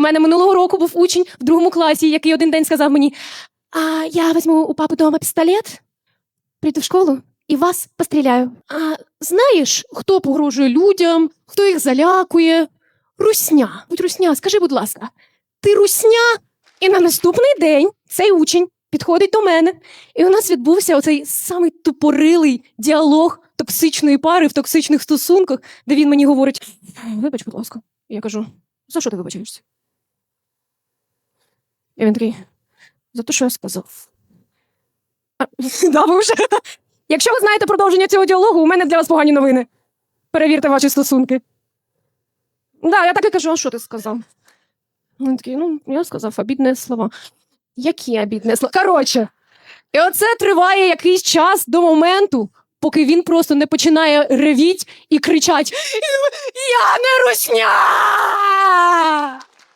У мене минулого року був учень в другому класі, який один день сказав мені: А я візьму у папи дома пістолет, прийду в школу і вас постріляю. А знаєш, хто погрожує людям, хто їх залякує? Русня. Будь русня, скажи, будь ласка, ти русня? І на наступний день цей учень підходить до мене, і у нас відбувся оцей самий тупорилий діалог токсичної пари в токсичних стосунках, де він мені говорить: вибач, будь ласка. Я кажу: за що ти вибачаєшся? І він такий, за те, що я сказав. Да, ви вже. Якщо ви знаєте продовження цього діалогу, у мене для вас погані новини. Перевірте ваші стосунки. Да, я так і кажу, а що ти сказав? Він такий, ну, я сказав обідне слова. Які обідне слова? Коротше. І оце триває якийсь час до моменту, поки він просто не починає ревіть і кричать: Я не русня!